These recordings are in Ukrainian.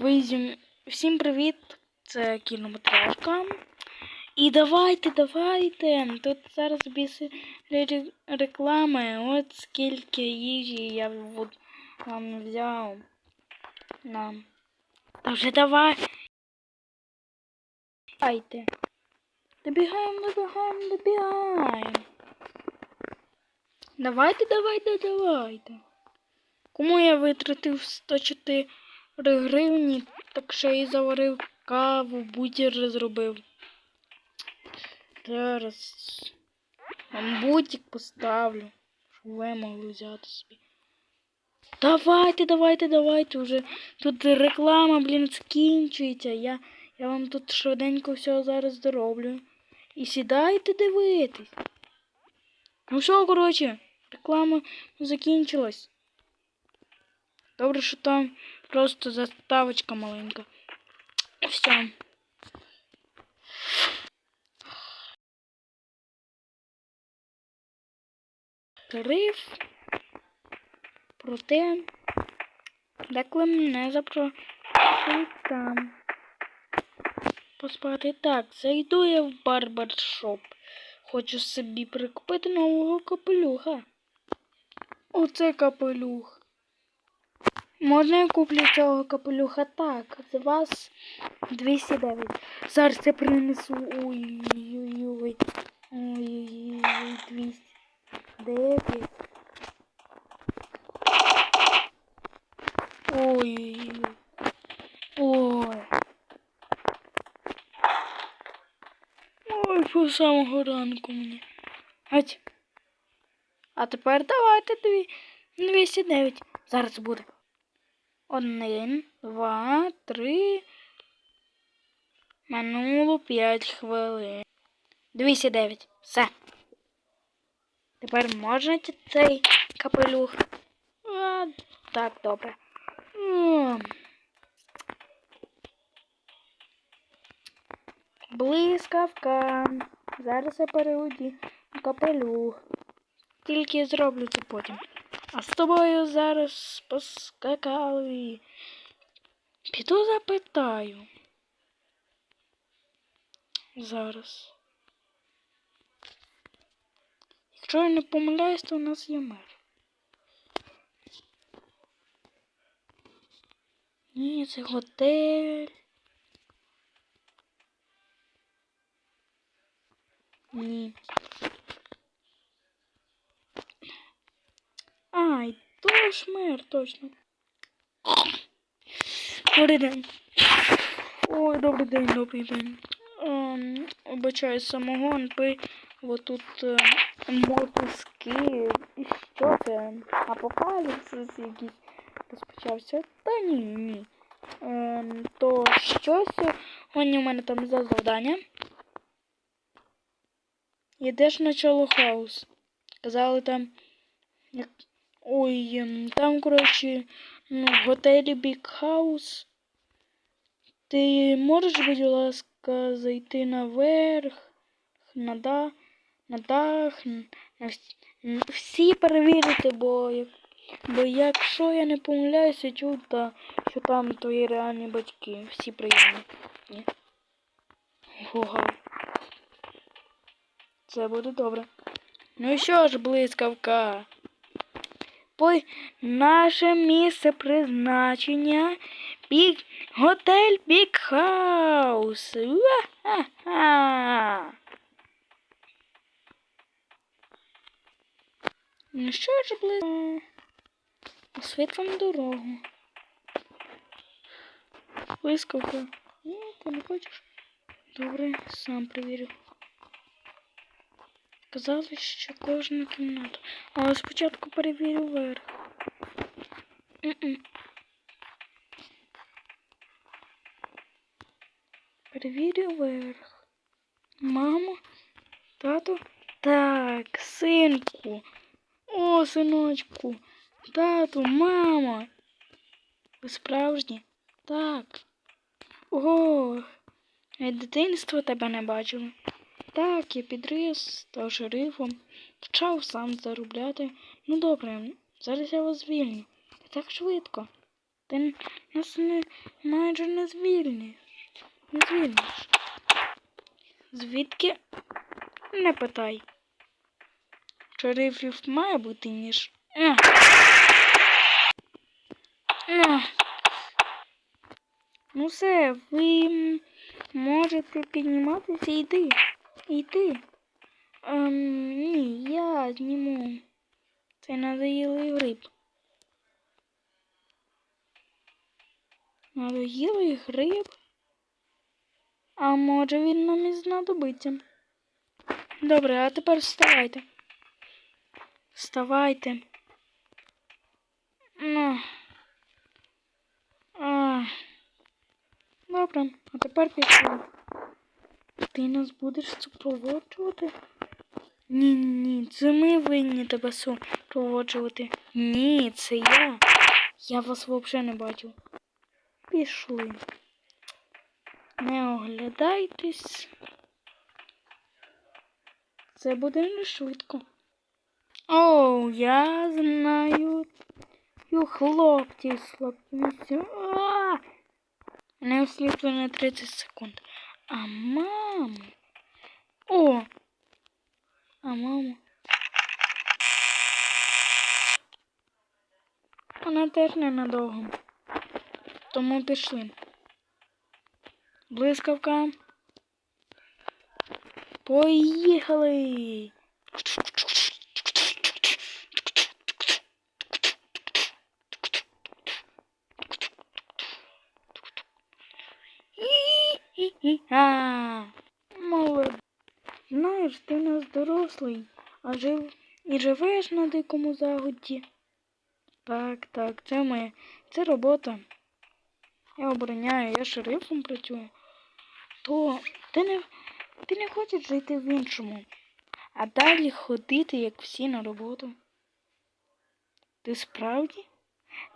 Визім. Всім привіт! Це кіноматражка. І давайте, давайте. Тут зараз біси ре- реклами. От скільки їжі я вам взяв. Нам. Та вже давай. Давайте. Добігаємо, добігаємо, добігаємо. Давайте, давайте, давайте. Кому я витратив 104 гривні, так ще й заварив каву, бутір зробив. Зараз вам бутик поставлю, щоб ви могли взяти собі. Давайте, давайте, давайте вже. Тут реклама, блін, скінчується. Я, я вам тут швиденько все зараз дороблю. І сідайте дивитись. Ну все, коротше, реклама закінчилась. Добре, що там просто заставочка маленька. Все. Тариф. Проте деколи мене запрошують там. Поспати так, зайду я в барбершоп. Хочу собі прикупити нового капелюха. Оце капелюх. Можна я куплю цього капелюха так. З вас 209. Зараз я принесу. Ой-ой-ой. Ой-ой-ой, 209. Ой-ой-ой. Ой. Ой, по самого ранку мені. Гать. А тепер давайте дві. 209. Зараз буде. Один, два, три. Минуло п'ять хвилин. 209. Все. Тепер можна цей капелюх. А, так, добре. Блискавка. Зараз я переоді капелюх. Тільки зроблю це потім. А з тобою зараз поскакали. Піду запитаю. Зараз. Якщо я не помиляюсь, то у нас є мер. Ні, це готель. Ні. Мер, точно. Добрий день. Ой, добрий день, добрий день. Ем, обичаю самогон, пи вот тут е, мотузки. І що це? Апокаліпсис якийсь розпочався? Та ні, ні. Ем, то що сьогодні у мене там за завдання? Йдеш на чоло хаус. Казали там. Ой, там, коротше, ну, в готелі Big House. Ти можеш, будь ласка, зайти наверх, на дах, на дах, на вс- всі перевірити, бо, бо якщо я не помиляюся, чув, що там твої реальні батьки. Всі приємні. Ні. Ого. Це буде добре. Ну що ж, блискавка. Наше місце призначення Бік готель Бік Хаус. Ну що ж, близько? Освітлим дорогу. Блискавка. Ні, ти не хочеш? Добре, сам перевірю. Казали, що кожну кімнату. Але спочатку перевірю верх. М-м. Перевірю верх. Мамо, тато. Так, синку. О, синочку. Тату, мама. Ви справжні? Так. Ого. Я дитинства тебе не бачила. Так, я підріс та шерифом, почав сам заробляти. Ну добре, зараз я вас звільню. Так швидко. Ти нас не майже не звільниш. Не звільниш. Звідки? Не питай. Шерифів має бути ніж. На. На. Ну все, ви можете підніматися і йти. Йти. Ем, ні, я зніму. Це надоїлий гриб. Надоїлий гриб? А може він нам і знадобиться. Добре, а тепер вставайте. Вставайте. Ну. А. Добре, а тепер пішли. Ти нас будеш супроводжувати? Ні, ні, це ми винні тебе супроводжувати. Ні, це я. Я вас взагалі не бачив. Пішли. Не оглядайтесь. Це буде не швидко. О, я знаю. Ю, хлопці, слабкість. А! Не осліплено на 30 секунд. А мама. О! А мама. Вона теж ненадовго. Тому пішли. Блискавка. Поїхали. А, молодець. Знаєш, ти в нас дорослий, а жив і живеш на дикому загоді. Так, так, це моя, це робота. Я обороняю, я шерифом працюю. То ти не, ти не хочеш жити в іншому, а далі ходити, як всі на роботу. Ти справді?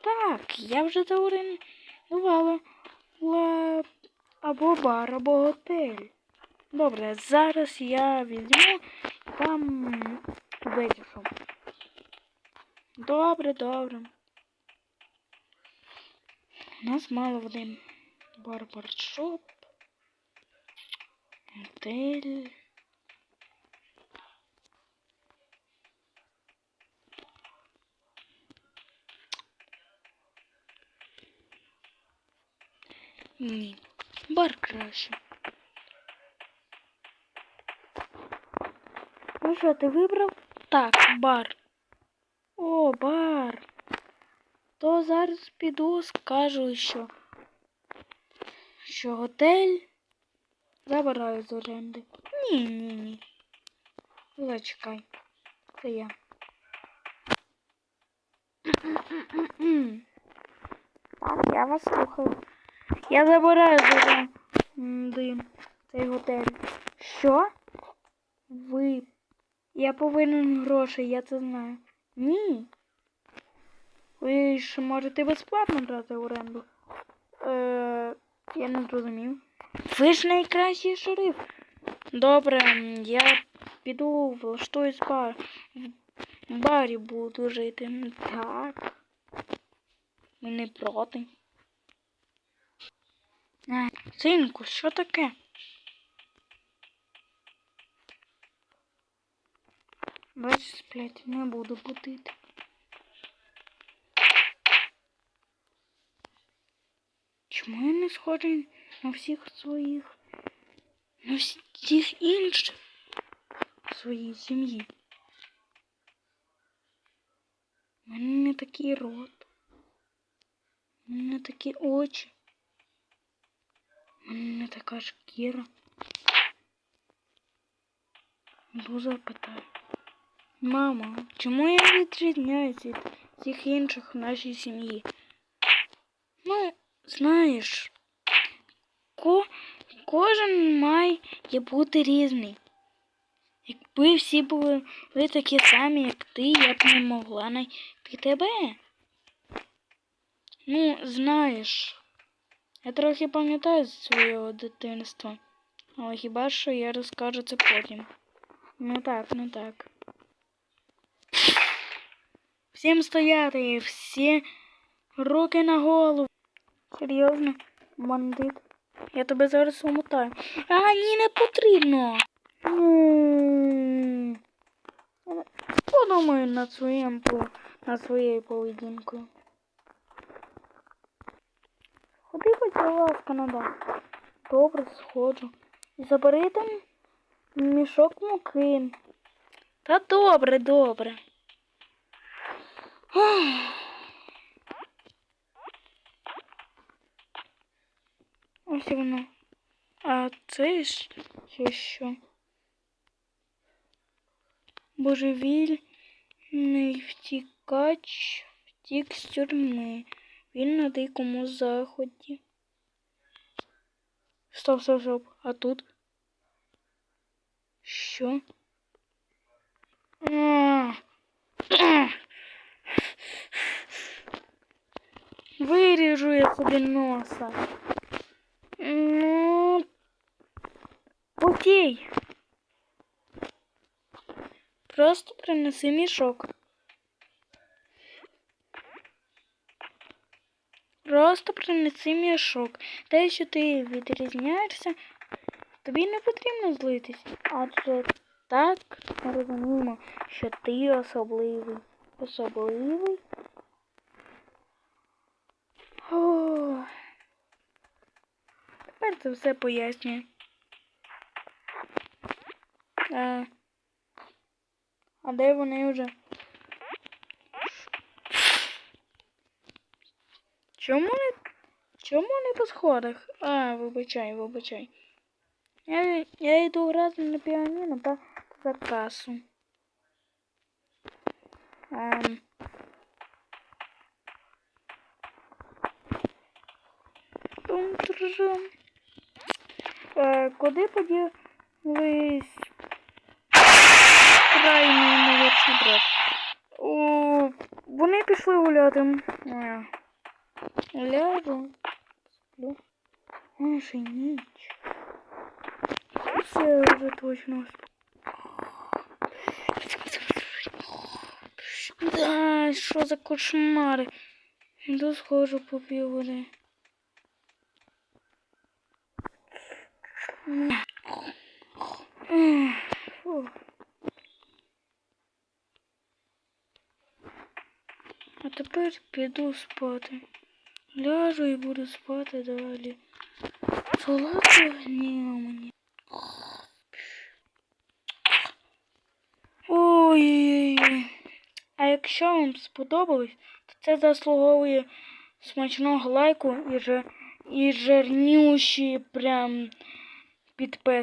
Так, я вже заорендувала ла- або бар, або готель. Добре, зараз я візьму там вирішу. Добре, добре. У нас мало води. Барбаршоп. Готель. Ні. Бар краще. Ну що, ти вибрав? Так, бар. О, бар. То зараз піду, скажу, що, що готель забираю з оренди. Ні, ні, ні. Зачекай. Це я. Так, я вас слухаю. Я забираю з оренди цей готель. Що? Ви. Я повинен грошей, я це знаю. Ні. Ви ж можете безплатно брати оренду. Е, я не зрозумів. Ви ж найкращий шериф. Добре, я піду влаштуюсь бар. В барі буду жити. Так. Ми не проти. А, синку, що таке? Бачиш, сплять, не буду будити. Чому я не схожий на всіх своїх, на всіх інших своїй сім'ї? У мене не такий рот, у мене такі очі, у мене не така шкіра. Йду запитаю. Мама, чому я відрізняюся від всіх інших в нашій сім'ї? Ну, знаєш, ко кожен має бути різний. Якби всі були ви такі самі, як ти, я б не могла знайти тебе. Ну, знаєш, я трохи пам'ятаю з свого дитинства, але хіба що я розкажу це потім. Ну так, ну так. Всім стояти, всі Руки на голову. Серйозно, бандит. Я тебе зараз умотаю. А, ні, не потрібно. Подумаю над своїм по- над своєю поведінкою. Ходи, будь ласка, на дах. Добре, сходжу. Забери там мішок муки. Та добре, добре. Ось воно. А це ж ще що? Божевільний втікач втік з тюрми. Він на дикому заході. Стоп, стоп, стоп. А тут? Що? А. Виріжу я собі носа. Ну, окей. Просто принеси мішок. Просто принеси мішок. Те, що ти відрізняєшся, тобі не потрібно злитись. Адже так ми розуміємо, що ти особливий. Особливий. Ох. Тепер це все пояснює. А, а де вони вже? Чому не, чому не по сходах? А, вибачай, вибачай. Я, я йду грати на піаніно та за касу. Ем. Е, куди поділись крайній молодший брат? О, вони пішли гуляти. Ляжу. Сплю. Може ніч. Це вже точно. Да, що за кошмари? Іду схожу по води. А тепер піду спати. Ляжу і буду спати далі. Солодко гніло мені. Ой-ой-ой. А якщо вам сподобалось, то це заслуговує смачного лайку і, жир... і жирнющі прям підписки.